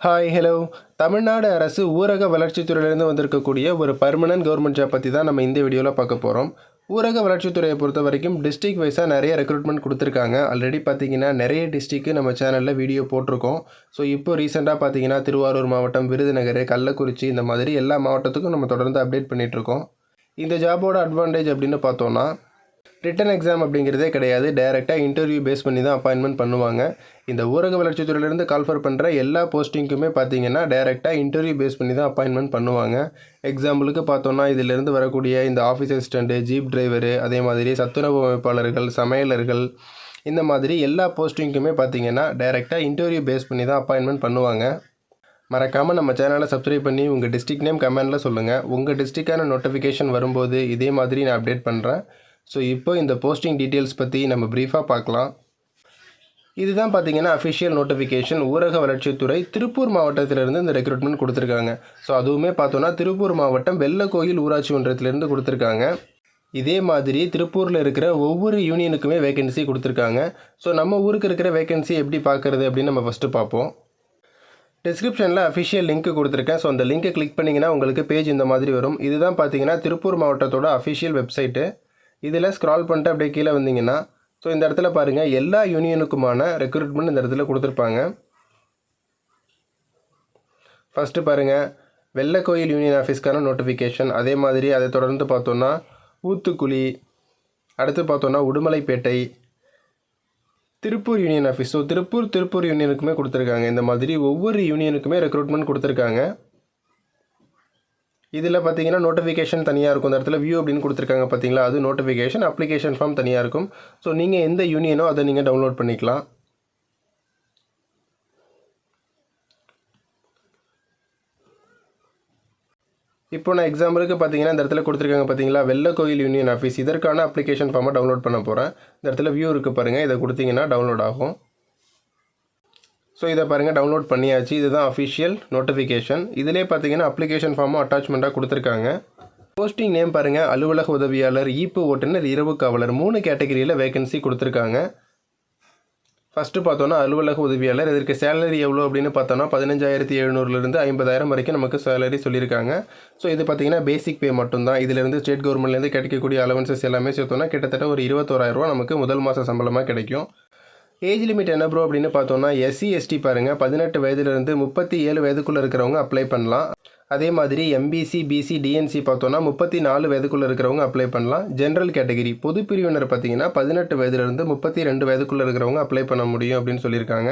Hi hello Tamil Nadu அரசு ஊரக வளர்ச்சித்துறையிலேருந்து வந்திருக்கக்கூடிய ஒரு பர்மனன்ட் கவர்மெண்ட் ஜாப் பற்றி தான் நம்ம இந்த வீடியோவில் பார்க்க போகிறோம் ஊரக வளர்ச்சித்துறையை பொறுத்த வரைக்கும் டிஸ்ட்ரிக் வைஸாக நிறைய ரெக்ரூட்மெண்ட் கொடுத்துருக்காங்க. ஆல்ரெடி பார்த்தீங்கன்னா நிறைய டிஸ்ட்ரிக்கு நம்ம சேனலில் வீடியோ போட்டிருக்கோம். ஸோ இப்போ ரீசெண்டாக பார்த்தீங்கன்னா திருவாரூர் மாவட்டம் விருதுநகர் கள்ளக்குறிச்சி இந்த மாதிரி எல்லா மாவட்டத்துக்கும் நம்ம தொடர்ந்து அப்டேட் பண்ணிகிட்ருக்கோம் இந்த ஜாபோட அட்வான்டேஜ் அப்படின்னு பார்த்தோன்னா ரிட்டன் எக்ஸாம் அப்படிங்கிறதே கிடையாது. டைரெக்டாக இன்டர்வியூ பேஸ் பண்ணி தான் அப்பாயின்மெண்ட் பண்ணுவாங்க. இந்த ஊரக வளர்ச்சித்துறையிலேருந்து கால்ஃபர் பண்ணுற எல்லா போஸ்டிங்க்குமே பார்த்தீங்கன்னா டைரெக்டாக இன்டர்வியூ பேஸ் பண்ணி தான் அப்பாயின்மெண்ட் பண்ணுவாங்க. எக்ஸாம்பிளுக்கு பார்த்தோன்னா இதிலேருந்து வரக்கூடிய இந்த ஆஃபீஸ் அசிஸ்டண்ட்டு ஜீப் டிரைவரு அதே மாதிரி சத்துணவு அமைப்பாளர்கள் சமையலர்கள் இந்த மாதிரி எல்லா போஸ்டிங்க்குமே பார்த்தீங்கன்னா டைரெக்டாக இன்டர்வியூ பேஸ் பண்ணி தான் அப்பாயின்மெண்ட் பண்ணுவாங்க. மறக்காமல் நம்ம சேனலை சப்ஸ்கிரைப் பண்ணி உங்கள் டிஸ்ட்ரிக் நேம் கமெண்டில் சொல்லுங்கள் உங்கள் டிஸ்ட்ரிக்டான நோட்டிஃபிகேஷன் வரும்போது இதே மாதிரி நான் அப்டேட் பண்ணுறேன் ஸோ இப்போ இந்த போஸ்டிங் டீட்டெயில்ஸ் பற்றி நம்ம ப்ரீஃபாக பார்க்கலாம். இதுதான் பார்த்தீங்கன்னா அஃபிஷியல் நோட்டிஃபிகேஷன் ஊரக வளர்ச்சித்துறை திருப்பூர் மாவட்டத்திலிருந்து இந்த ரெக்ரூட்மெண்ட் கொடுத்துருக்காங்க. ஸோ அதுவுமே பார்த்தோன்னா திருப்பூர் மாவட்டம் வெள்ளக்கோயில் ஊராட்சி ஒன்றியத்திலேருந்து கொடுத்துருக்காங்க. இதே மாதிரி திருப்பூரில் இருக்கிற ஒவ்வொரு யூனியனுக்குமே வேகன்சி கொடுத்துருக்காங்க. ஸோ நம்ம ஊருக்கு இருக்கிற வேகன்சி எப்படி பார்க்குறது அப்படின்னு நம்ம ஃபஸ்ட்டு பார்ப்போம். டிஸ்கிரிப்ஷனில் அஃபிஷியல் லிங்க் கொடுத்துருக்கேன். ஸோ அந்த லிங்க்கை கிளிக் பண்ணிங்கன்னா உங்களுக்கு பேஜ் இந்த மாதிரி வரும். இதுதான் பார்த்தீங்கன்னா திருப்பூர் மாவட்டத்தோட அஃபிஷியல் வெப்சைட்டு இதில் ஸ்க்ரால் பண்ணிட்டு அப்படியே கீழே வந்தீங்கன்னா ஸோ இந்த இடத்துல பாருங்கள் எல்லா யூனியனுக்குமான ரெக்ரூட்மெண்ட் இந்த இடத்துல கொடுத்துருப்பாங்க. ஃபஸ்ட்டு பாருங்கள் வெள்ளக்கோயில் யூனியன் ஆஃபீஸ்க்கான நோட்டிஃபிகேஷன் அதே மாதிரி அதை தொடர்ந்து பார்த்தோன்னா ஊத்துக்குழி அடுத்து பார்த்தோன்னா Udumalaipettai Tiruppur union office so Tiruppur Tiruppur யூனியனுக்குமே கொடுத்துருக்காங்க. இந்த மாதிரி ஒவ்வொரு யூனியனுக்குமே ரெக்ரூட்மெண்ட் கொடுத்துருக்காங்க. இதில் பார்த்தீங்கன்னா நோட்டிஃபிகேஷன் தனியாக இருக்கும். இந்த இடத்துல வியூ அப்படின்னு கொடுத்துருக்காங்க பார்த்தீங்களா? அது நோட்டிஃபிகேஷன் அப்ளிகேஷன் ஃபார்ம் தனியாக இருக்கும். ஸோ நீங்கள் எந்த யூனியனோ அதை நீங்கள் டவுன்லோட் பண்ணிக்கலாம். இப்போ நான் எக்ஸாம்பிளுக்கு பார்த்தீங்கன்னா இந்த இடத்துல கொடுத்துருக்காங்க பார்த்தீங்களா? வெள்ளக்கோயில் யூனியன் ஆஃபீஸ் இதற்கான அப்ளிகேஷன் ஃபார்மை டவுன்லோட் பண்ண போகிறேன் இந்த இடத்துல வியூ இருக்குது பாருங்கள் இதை கொடுத்தீங்கன்னா டவுன்லோட் ஆகும். ஸோ இதை பாருங்கள் டவுன்லோட் பண்ணியாச்சு. இதுதான் அஃபிஷியல் நோட்டிஃபிகேஷன் இதிலே பார்த்தீங்கன்னா அப்ளிகேஷன் ஃபார்மும் அட்டாச்மெண்ட்டாக கொடுத்துருக்காங்க. போஸ்டிங் நேம் பாருங்கள் அலுவலக உதவியாளர் ஈப்பு ஓட்டுநர் இரவு காவலர் மூணு கேட்டகரியில் வேகன்சி கொடுத்துருக்காங்க. ஃபஸ்ட்டு பார்த்தோன்னா அலுவலக உதவியாளர் இதற்கு சேலரி எவ்வளோ அப்படின்னு பார்த்தோன்னா பதினஞ்சாயிரத்தி எழுநூறுலேருந்து ஐம்பதாயிரம் வரைக்கும் நமக்கு சேலரி சொல்லியிருக்காங்க. ஸோ இது பார்த்தீங்கன்னா பேசிக் பே மட்டும்தான். இதிலேருந்து ஸ்டேட் கவர்மெண்ட்லேருந்து கிடைக்கக்கூடிய அலவன்சஸ் எல்லாமே சேர்த்தோன்னா கிட்டத்தட்ட ஒரு இருபத்தோராயிரரூவா நமக்கு முதல் மாத சம்பளமாக கிடைக்கும். ஏஜ் லிமிட் என்ன ப்ரோ அப்படின்னு பார்த்தோம்னா எஸ்சி எஸ்டி பாருங்கள் பதினெட்டு வயதுலேருந்து முப்பத்தி ஏழு வயதுக்குள்ளே இருக்கிறவங்க அப்ளை பண்ணலாம். அதே மாதிரி எம்பிசி பிசி டிஎன்சி பார்த்தோன்னா முப்பத்தி நாலு வயதுக்குள்ளே இருக்கிறவங்க அப்ளை பண்ணலாம். ஜென்ரல் கேட்டகரி பொது பிரிவினர் பார்த்தீங்கன்னா பதினெட்டு வயதுலேருந்து முப்பத்தி ரெண்டு வயதுக்குள்ளே இருக்கிறவங்க அப்ளை பண்ண முடியும் அப்படின்னு சொல்லியிருக்காங்க.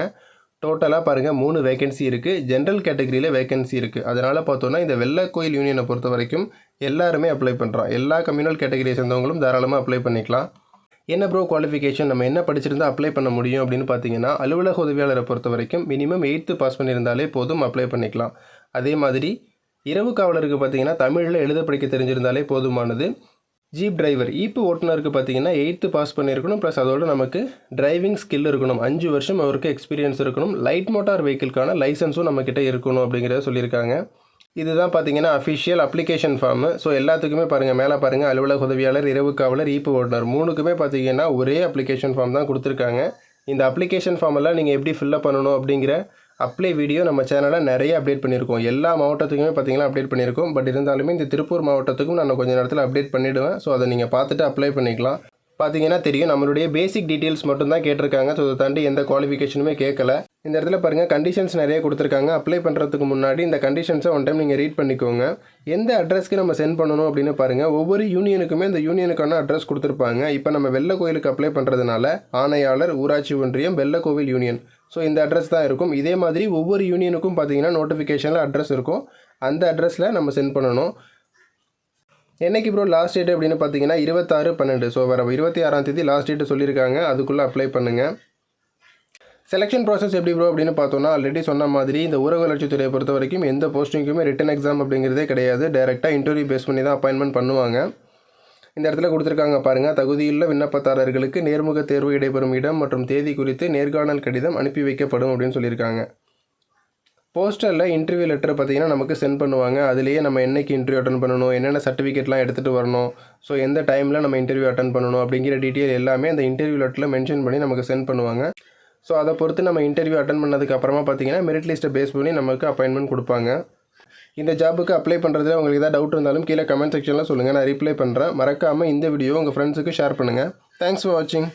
டோட்டலாக பாருங்கள் மூணு வேகன்சி இருக்குது ஜென்ரல் கேட்டகரியில் வேகன்சி இருக்குது அதனால் பார்த்தோன்னா இந்த வெள்ளக்கோயில் யூனியனை பொறுத்த வரைக்கும் எல்லாருமே அப்ளை பண்ணுறோம் எல்லா கம்யூனல் கேட்டகரியை சேர்ந்தவங்களும் தாராளமாக அப்ளை பண்ணிக்கலாம். என்ன ப்ரோ குவாலிஃபிகேஷன் நம்ம என்ன படிச்சிருந்தா அப்ளை பண்ண முடியும் அப்படின்னு பார்த்தீங்கன்னா அலுவலக உதவியாளரை பொறுத்த வரைக்கும் மினிமம் எயித்து பாஸ் பண்ணியிருந்தாலே போதும் அப்ளை பண்ணிக்கலாம். அதே மாதிரி இரவு காவலருக்கு பார்த்தீங்கன்னா தமிழில் எழுத படிக்க தெரிஞ்சிருந்தாலே போதுமானது. ஜீப் டிரைவர் ஈப்பு ஓட்டுநருக்கு பார்த்தீங்கன்னா எயித்து பாஸ் பண்ணியிருக்கணும் ப்ளஸ் அதோட நமக்கு டிரைவிங் ஸ்கில் இருக்கணும். அஞ்சு வருஷம் அவருக்கு எக்ஸ்பீரியன்ஸ் இருக்கணும். லைட் மோட்டார் வெஹிக்கிள்கான லைசன்ஸும் நம்மக்கிட்ட இருக்கணும் அப்படிங்கிறத சொல்லியிருக்காங்க. இதுதான் பார்த்தீங்கன்னா அஃபிஷியல் அப்ளிகேஷன் ஃபார்மு ஸோ எல்லாத்துக்குமே பாருங்கள் மேலே பாருங்கள் அலுவலக உதவியாளர் இரவு காவலர் ஈப்பு ஓட்டுநர் மூணுக்குமே பார்த்தீங்கன்னா ஒரே அப்ளிகேஷன் ஃபார்ம் தான் கொடுத்துருக்காங்க. இந்த அப்ளிகேஷன் ஃபார்ம் எல்லாம் நீங்கள் எப்படி ஃபில்லப் பண்ணணும் அப்படிங்கிற அப்ளை வீடியோ நம்ம சேனலில் நிறைய அப்டேட் பண்ணியிருக்கோம். எல்லா மாவட்டத்துக்குமே பார்த்தீங்கன்னா அப்டேட் பண்ணியிருக்கோம். பட் இருந்தாலுமே இந்த திருப்பூர் மாவட்டத்துக்கும் நான் கொஞ்சம் நேரத்தில் அப்டேட் பண்ணிவிடுவேன் ஸோ அதை நீங்கள் பார்த்துட்டு அப்ளை பண்ணிக்கலாம். பார்த்தீங்கன்னா தெரியும். நம்மளுடைய பேசிக் டீட்டெயில்ஸ் மட்டும் தான் கேட்டிருக்காங்க. ஸோ அதை தாண்டி எந்த குவாலிஃபிகேஷனுமே கேட்கல. இந்த இடத்துல பாருங்கள் கண்டிஷன்ஸ் நிறைய கொடுத்துருக்காங்க. அப்ளை பண்ணுறதுக்கு முன்னாடி இந்த கண்டிஷன்ஸை ஒன் டைம் நீங்கள் ரீட் பண்ணிக்கோங்க. எந்த அட்ரஸ்க்கு நம்ம சென்ட் பண்ணணும் அப்படின்னு பாருங்கள் ஒவ்வொரு யூனியனுக்குமே இந்த யூனியனுக்கான அட்ரஸ் கொடுத்துருப்பாங்க. இப்போ நம்ம வெள்ள கோயிலுக்கு அப்ளை பண்ணுறதுனால ஆணையாளர் ஊராட்சி ஒன்றியம் வெள்ள கோவில் யூனியன் ஸோ இந்த அட்ரஸ் தான் இருக்கும். இதே மாதிரி ஒவ்வொரு யூனியனுக்கும் பார்த்தீங்கன்னா நோட்டிஃபிகேஷனில் அட்ரஸ் இருக்கும். அந்த அட்ரஸில் நம்ம சென்ட் பண்ணணும். என்னைக்கு ப்ரோ லாஸ்ட் டேட் அப்படின்னு பார்த்தீங்கன்னா இருபத்தாறு பன்னெண்டு. ஸோ வர இருபத்தி ஆறாம் தேதி லாஸ்ட் டேட்டு சொல்லியிருக்காங்க அதுக்குள்ளே அப்ளை பண்ணுங்கள் செலெக்ஷன் ப்ராசஸ் எப்படி ப்ரோ அப்படின்னு பார்த்தோன்னா ஆல்ரெடி சொன்ன மாதிரி இந்த ஊரக வளர்ச்சித்துறையை பொறுத்த வரைக்கும் எந்த போஸ்டிங்க்குமே ரிட்டன் எக்ஸாம் அப்படிங்கிறதே கிடையாது. டைரெக்டாக இன்டர்வியூ பேஸ் பண்ணி தான் அப்பாயின்மெண்ட் பண்ணுவாங்க. இந்த இடத்துல கொடுத்துருக்காங்க பாருங்கள் தகுதியுள்ள விண்ணப்பதாரர்களுக்கு நேர்முக தேர்வு இடைபெறும் இடம் மற்றும் தேதி குறித்து நேர்காணல் கடிதம் அனுப்பி வைக்கப்படும் அப்படின்னு சொல்லியிருக்காங்க. போஸ்டரில் இன்டர்வியூ லெட்டர் பார்த்தீங்கன்னா நமக்கு சென்ட் பண்ணுவாங்க. அதுலேயே நம்ம என்னைக்கு இன்டர்வியூ அட்டன் பண்ணணும் என்னென்ன சர்டிஃபிகேட்லாம் எடுத்துகிட்டு வரணும் ஸோ எந்த டைமில் நம்ம இன்டர்வியூ அட்டன் பண்ணணும் அப்படிங்கிற டீட்டெயில் எல்லாமே அந்த இன்டர்வியூ லெட்டரில் மென்ஷன் பண்ணி நமக்கு சென்ட் பண்ணுவாங்க. ஸோ அதை பொறுத்து நம்ம இன்டர்வியூ அட்டன் பண்ணதுக்கு அப்புறமா பார்த்தீங்கன்னா மெரிட் லிஸ்ட்டை பேஸ் பண்ணி நமக்கு அப்பாயின்மெண்ட் கொடுப்பாங்க. இந்த ஜாபுக்கு அப்ளை பண்ணுறதுல உங்களுக்கு ஏதாவது டவுட் இருந்தாலும் கீழே கமெண்ட் செக்ஷனில் சொல்லுங்கள் நான் ரிப்ளை பண்ணுறேன் மறக்காமல் இந்த வீடியோ உங்கள் ஃப்ரெண்ட்ஸுக்கு ஷேர் பண்ணுங்கள் தேங்க்ஸ் ஃபார் வாட்சிங்